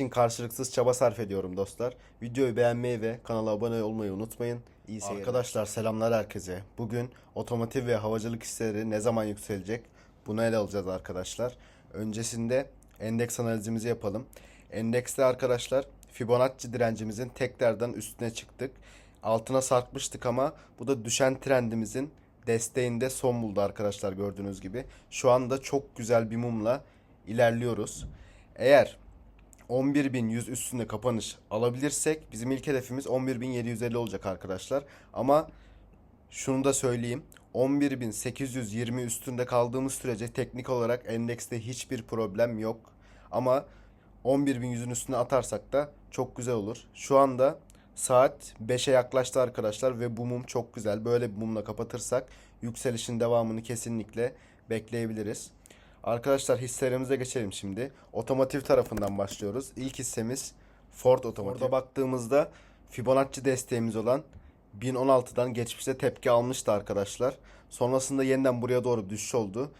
için karşılıksız çaba sarf ediyorum dostlar. Videoyu beğenmeyi ve kanala abone olmayı unutmayın. İyi seyirler. Arkadaşlar selamlar herkese. Bugün otomotiv ve havacılık hisseleri ne zaman yükselecek? Bunu ele alacağız arkadaşlar. Öncesinde endeks analizimizi yapalım. Endekste arkadaşlar Fibonacci direncimizin tekrardan üstüne çıktık. Altına sarkmıştık ama bu da düşen trendimizin desteğinde son buldu arkadaşlar gördüğünüz gibi. Şu anda çok güzel bir mumla ilerliyoruz. Eğer 11.100 üstünde kapanış alabilirsek bizim ilk hedefimiz 11.750 olacak arkadaşlar. Ama şunu da söyleyeyim. 11.820 üstünde kaldığımız sürece teknik olarak endekste hiçbir problem yok. Ama 11.100'ün üstüne atarsak da çok güzel olur. Şu anda saat 5'e yaklaştı arkadaşlar ve bu mum çok güzel. Böyle bir mumla kapatırsak yükselişin devamını kesinlikle bekleyebiliriz. Arkadaşlar hisselerimize geçelim şimdi. Otomotiv tarafından başlıyoruz. İlk hissemiz Ford Otomotiv. Orada baktığımızda Fibonacci desteğimiz olan 1016'dan geçmişte tepki almıştı arkadaşlar. Sonrasında yeniden buraya doğru düşüş oldu.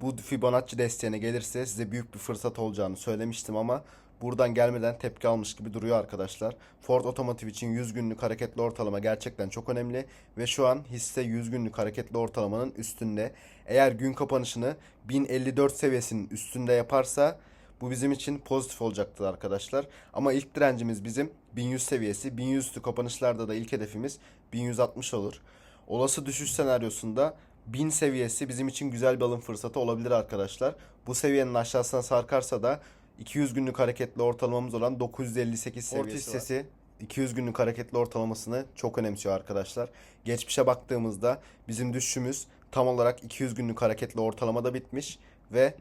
Bu Fibonacci desteğine gelirse size büyük bir fırsat olacağını söylemiştim ama buradan gelmeden tepki almış gibi duruyor arkadaşlar. Ford Otomotiv için 100 günlük hareketli ortalama gerçekten çok önemli ve şu an hisse 100 günlük hareketli ortalamanın üstünde. Eğer gün kapanışını 1054 seviyesinin üstünde yaparsa bu bizim için pozitif olacaktır arkadaşlar. Ama ilk direncimiz bizim 1100 seviyesi. 1100 üstü kapanışlarda da ilk hedefimiz 1160 olur. Olası düşüş senaryosunda 1000 seviyesi bizim için güzel bir alım fırsatı olabilir arkadaşlar. Bu seviyenin aşağısına sarkarsa da 200 günlük hareketli ortalamamız olan 958 seviyesi hissesi 200 günlük hareketli ortalamasını çok önemsiyor arkadaşlar. Geçmişe baktığımızda bizim düşüşümüz tam olarak 200 günlük hareketli ortalamada bitmiş ve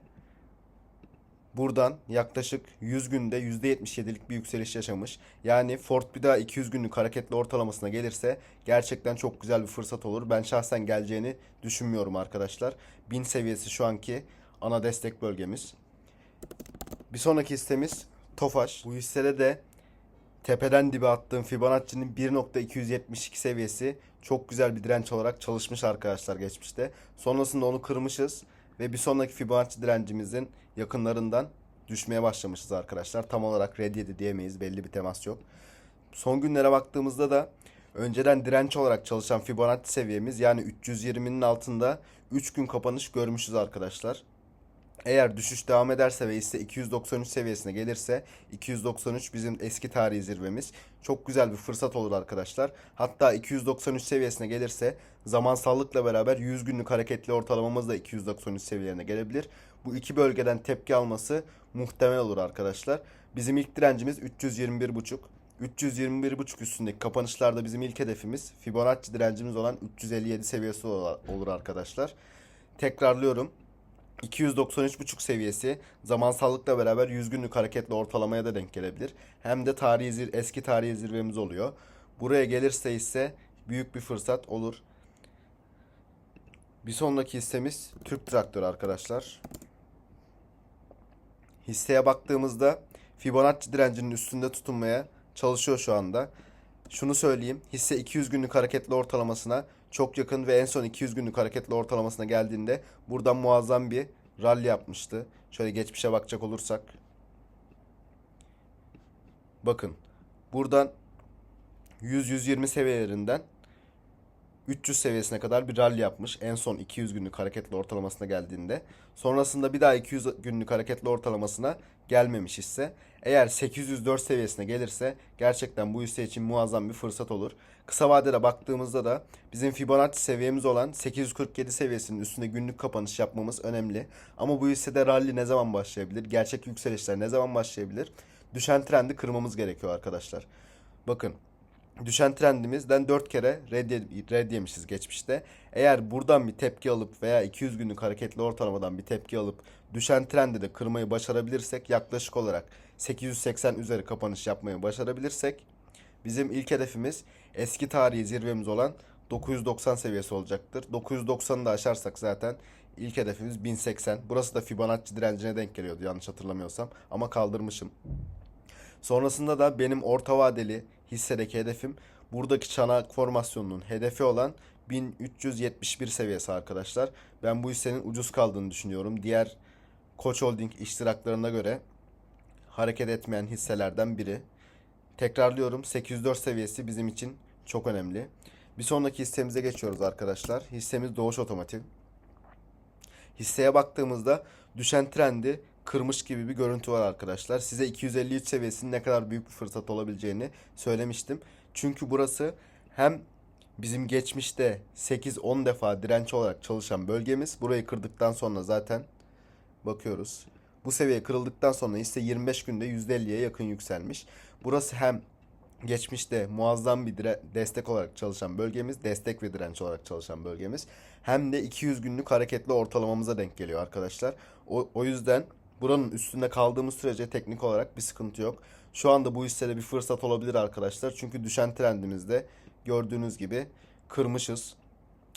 buradan yaklaşık 100 günde %77'lik bir yükseliş yaşamış. Yani Ford bir daha 200 günlük hareketli ortalamasına gelirse gerçekten çok güzel bir fırsat olur. Ben şahsen geleceğini düşünmüyorum arkadaşlar. 1000 seviyesi şu anki ana destek bölgemiz. Bir sonraki hissemiz Tofaş. Bu hissede de tepeden dibe attığım Fibonacci'nin 1.272 seviyesi çok güzel bir direnç olarak çalışmış arkadaşlar geçmişte. Sonrasında onu kırmışız ve bir sonraki Fibonacci direncimizin yakınlarından düşmeye başlamışız arkadaşlar. Tam olarak red yedi diyemeyiz. Belli bir temas yok. Son günlere baktığımızda da önceden direnç olarak çalışan Fibonacci seviyemiz yani 320'nin altında 3 gün kapanış görmüşüz arkadaşlar. Eğer düşüş devam ederse ve ise 293 seviyesine gelirse 293 bizim eski tarihi zirvemiz. Çok güzel bir fırsat olur arkadaşlar. Hatta 293 seviyesine gelirse zamansallıkla beraber 100 günlük hareketli ortalamamız da 293 seviyelerine gelebilir. Bu iki bölgeden tepki alması muhtemel olur arkadaşlar. Bizim ilk direncimiz 321.5. 321.5 üstündeki kapanışlarda bizim ilk hedefimiz Fibonacci direncimiz olan 357 seviyesi olur arkadaşlar. Tekrarlıyorum. 293.5 seviyesi zamansallıkla beraber 100 günlük hareketli ortalamaya da denk gelebilir. Hem de tarihi zir eski tarihi zirvemiz oluyor. Buraya gelirse ise büyük bir fırsat olur. Bir sonraki hissemiz Türk Traktör arkadaşlar. Hisseye baktığımızda Fibonacci direncinin üstünde tutunmaya çalışıyor şu anda. Şunu söyleyeyim. Hisse 200 günlük hareketli ortalamasına çok yakın ve en son 200 günlük hareketli ortalamasına geldiğinde buradan muazzam bir rally yapmıştı. Şöyle geçmişe bakacak olursak. Bakın. Buradan 100-120 seviyelerinden 300 seviyesine kadar bir rally yapmış. En son 200 günlük hareketli ortalamasına geldiğinde. Sonrasında bir daha 200 günlük hareketli ortalamasına gelmemiş hisse. Eğer 804 seviyesine gelirse gerçekten bu hisse için muazzam bir fırsat olur. Kısa vadede baktığımızda da bizim Fibonacci seviyemiz olan 847 seviyesinin üstünde günlük kapanış yapmamız önemli. Ama bu hissede rally ne zaman başlayabilir? Gerçek yükselişler ne zaman başlayabilir? Düşen trendi kırmamız gerekiyor arkadaşlar. Bakın düşen trendimizden 4 kere red, red yemişiz geçmişte. Eğer buradan bir tepki alıp veya 200 günlük hareketli ortalamadan bir tepki alıp düşen trendi de kırmayı başarabilirsek yaklaşık olarak 880 üzeri kapanış yapmayı başarabilirsek bizim ilk hedefimiz eski tarihi zirvemiz olan 990 seviyesi olacaktır. 990'ı da aşarsak zaten ilk hedefimiz 1080. Burası da Fibonacci direncine denk geliyordu yanlış hatırlamıyorsam ama kaldırmışım. Sonrasında da benim orta vadeli hissedeki hedefim buradaki çanak formasyonunun hedefi olan 1371 seviyesi arkadaşlar. Ben bu hissenin ucuz kaldığını düşünüyorum. Diğer Koç Holding iştiraklarına göre hareket etmeyen hisselerden biri. Tekrarlıyorum 804 seviyesi bizim için çok önemli. Bir sonraki hissemize geçiyoruz arkadaşlar. Hissemiz Doğuş Otomotiv. Hisseye baktığımızda düşen trendi kırmış gibi bir görüntü var arkadaşlar. Size 253 seviyesinin ne kadar büyük bir fırsat olabileceğini söylemiştim. Çünkü burası hem bizim geçmişte 8-10 defa direnç olarak çalışan bölgemiz. Burayı kırdıktan sonra zaten bakıyoruz. Bu seviye kırıldıktan sonra ise 25 günde %50'ye yakın yükselmiş. Burası hem geçmişte muazzam bir destek olarak çalışan bölgemiz, destek ve direnç olarak çalışan bölgemiz. Hem de 200 günlük hareketli ortalamamıza denk geliyor arkadaşlar. O, o yüzden buranın üstünde kaldığımız sürece teknik olarak bir sıkıntı yok. Şu anda bu hissede bir fırsat olabilir arkadaşlar. Çünkü düşen trendimizde gördüğünüz gibi kırmışız.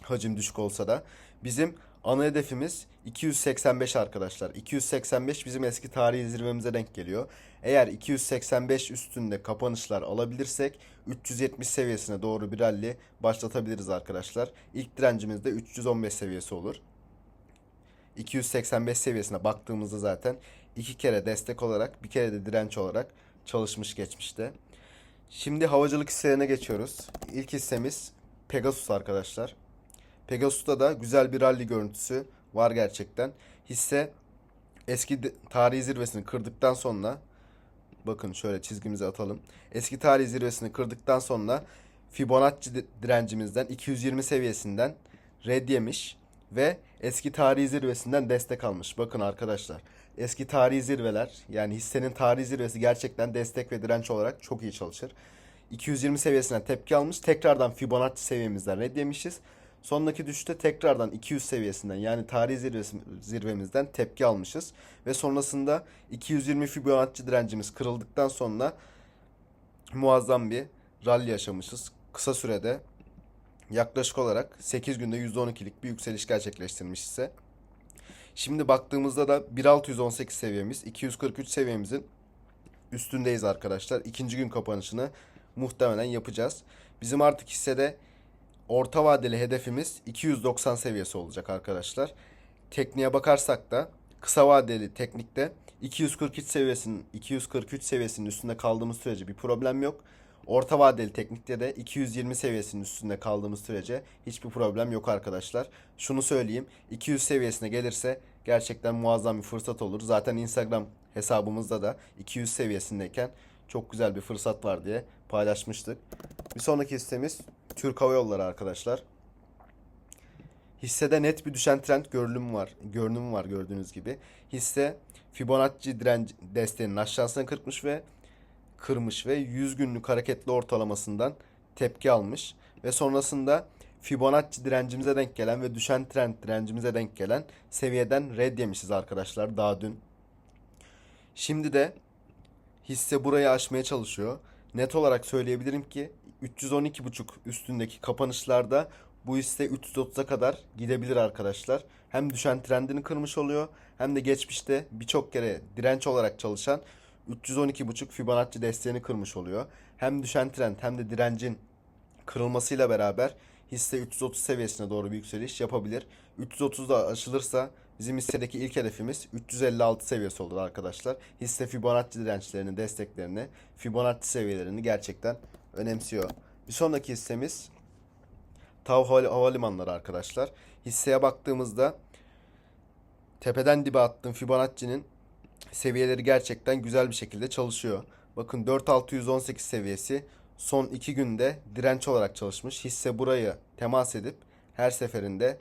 Hacim düşük olsa da. Bizim ana hedefimiz 285 arkadaşlar. 285 bizim eski tarihi zirvemize denk geliyor. Eğer 285 üstünde kapanışlar alabilirsek 370 seviyesine doğru bir rally başlatabiliriz arkadaşlar. İlk direncimiz de 315 seviyesi olur. 285 seviyesine baktığımızda zaten iki kere destek olarak bir kere de direnç olarak çalışmış geçmişte. Şimdi havacılık hisselerine geçiyoruz. İlk hissemiz Pegasus arkadaşlar. Pegasus'ta da güzel bir rally görüntüsü var gerçekten. Hisse eski tarihi zirvesini kırdıktan sonra bakın şöyle çizgimizi atalım. Eski tarihi zirvesini kırdıktan sonra Fibonacci di- direncimizden 220 seviyesinden red yemiş ve eski tarihi zirvesinden destek almış. Bakın arkadaşlar eski tarihi zirveler yani hissenin tarihi zirvesi gerçekten destek ve direnç olarak çok iyi çalışır. 220 seviyesinden tepki almış. Tekrardan Fibonacci seviyemizden red yemişiz. Sondaki düşüşte tekrardan 200 seviyesinden yani tarihi zirvesi, zirvemizden tepki almışız. Ve sonrasında 220 Fibonacci direncimiz kırıldıktan sonra muazzam bir rally yaşamışız. Kısa sürede yaklaşık olarak 8 günde %12'lik bir yükseliş gerçekleştirmiş ise. Şimdi baktığımızda da 1618 seviyemiz, 243 seviyemizin üstündeyiz arkadaşlar. İkinci gün kapanışını muhtemelen yapacağız. Bizim artık hissede orta vadeli hedefimiz 290 seviyesi olacak arkadaşlar. Tekniğe bakarsak da kısa vadeli teknikte 243 seviyesinin 243 seviyesinin üstünde kaldığımız sürece bir problem yok. Orta vadeli teknikte de 220 seviyesinin üstünde kaldığımız sürece hiçbir problem yok arkadaşlar. Şunu söyleyeyim 200 seviyesine gelirse gerçekten muazzam bir fırsat olur. Zaten Instagram hesabımızda da 200 seviyesindeyken çok güzel bir fırsat var diye paylaşmıştık. Bir sonraki hissemiz Türk Hava Yolları arkadaşlar. Hissede net bir düşen trend görünüm var. Görünüm var gördüğünüz gibi. Hisse Fibonacci direnç desteğinin aşağısına kırpmış ve kırmış ve 100 günlük hareketli ortalamasından tepki almış ve sonrasında Fibonacci direncimize denk gelen ve düşen trend direncimize denk gelen seviyeden red yemişiz arkadaşlar daha dün. Şimdi de hisse burayı aşmaya çalışıyor. Net olarak söyleyebilirim ki 312.5 üstündeki kapanışlarda bu hisse 330'a kadar gidebilir arkadaşlar. Hem düşen trendini kırmış oluyor hem de geçmişte birçok kere direnç olarak çalışan 312.5 Fibonacci desteğini kırmış oluyor. Hem düşen trend hem de direncin kırılmasıyla beraber hisse 330 seviyesine doğru bir yükseliş yapabilir. 330 da aşılırsa bizim hissedeki ilk hedefimiz 356 seviyesi olur arkadaşlar. Hisse Fibonacci dirençlerini, desteklerini, Fibonacci seviyelerini gerçekten önemsiyor. Bir sonraki hissemiz TAV Havali- Havalimanları arkadaşlar. Hisseye baktığımızda tepeden dibe attığım Fibonacci'nin seviyeleri gerçekten güzel bir şekilde çalışıyor. Bakın 4618 seviyesi son 2 günde direnç olarak çalışmış. Hisse burayı temas edip her seferinde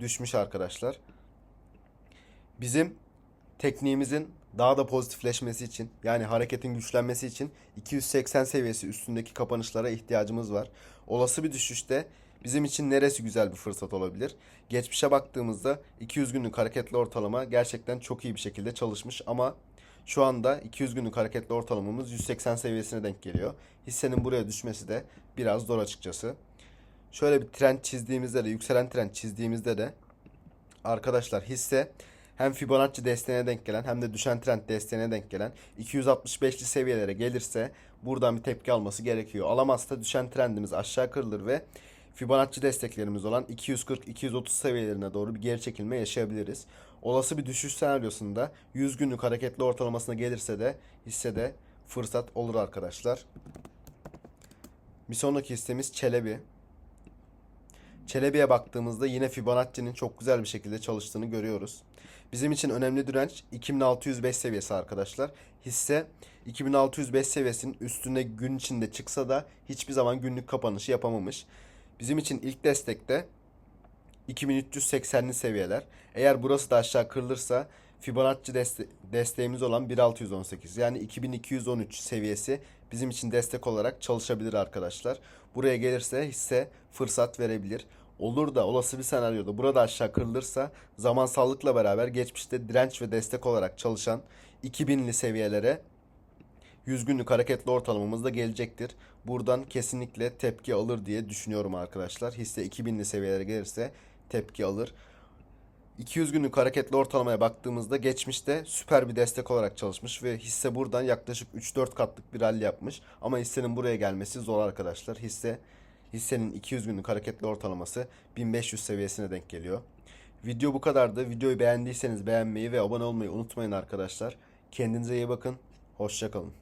düşmüş arkadaşlar. Bizim tekniğimizin daha da pozitifleşmesi için yani hareketin güçlenmesi için 280 seviyesi üstündeki kapanışlara ihtiyacımız var. Olası bir düşüşte bizim için neresi güzel bir fırsat olabilir? Geçmişe baktığımızda 200 günlük hareketli ortalama gerçekten çok iyi bir şekilde çalışmış ama şu anda 200 günlük hareketli ortalamamız 180 seviyesine denk geliyor. Hissenin buraya düşmesi de biraz zor açıkçası. Şöyle bir trend çizdiğimizde de yükselen trend çizdiğimizde de arkadaşlar hisse hem Fibonacci desteğine denk gelen hem de düşen trend desteğine denk gelen 265'li seviyelere gelirse buradan bir tepki alması gerekiyor. Alamazsa düşen trendimiz aşağı kırılır ve Fibonacci desteklerimiz olan 240-230 seviyelerine doğru bir geri çekilme yaşayabiliriz. Olası bir düşüş senaryosunda 100 günlük hareketli ortalamasına gelirse de hissede fırsat olur arkadaşlar. Bir sonraki hissemiz Çelebi. Çelebi'ye baktığımızda yine Fibonacci'nin çok güzel bir şekilde çalıştığını görüyoruz. Bizim için önemli direnç 2605 seviyesi arkadaşlar. Hisse 2605 seviyesinin üstüne gün içinde çıksa da hiçbir zaman günlük kapanışı yapamamış. Bizim için ilk destekte 2380'li seviyeler. Eğer burası da aşağı kırılırsa Fibonacci deste- desteğimiz olan 1618 yani 2213 seviyesi bizim için destek olarak çalışabilir arkadaşlar. Buraya gelirse hisse fırsat verebilir. Olur da olası bir senaryoda burada aşağı kırılırsa zamansallıkla beraber geçmişte direnç ve destek olarak çalışan 2000'li seviyelere 100 günlük hareketli ortalamamız da gelecektir. Buradan kesinlikle tepki alır diye düşünüyorum arkadaşlar. Hisse 2000'li seviyelere gelirse tepki alır. 200 günlük hareketli ortalamaya baktığımızda geçmişte süper bir destek olarak çalışmış ve hisse buradan yaklaşık 3-4 katlık bir rally yapmış. Ama hissenin buraya gelmesi zor arkadaşlar. Hisse hissenin 200 günlük hareketli ortalaması 1500 seviyesine denk geliyor. Video bu kadardı. Videoyu beğendiyseniz beğenmeyi ve abone olmayı unutmayın arkadaşlar. Kendinize iyi bakın. Hoşçakalın.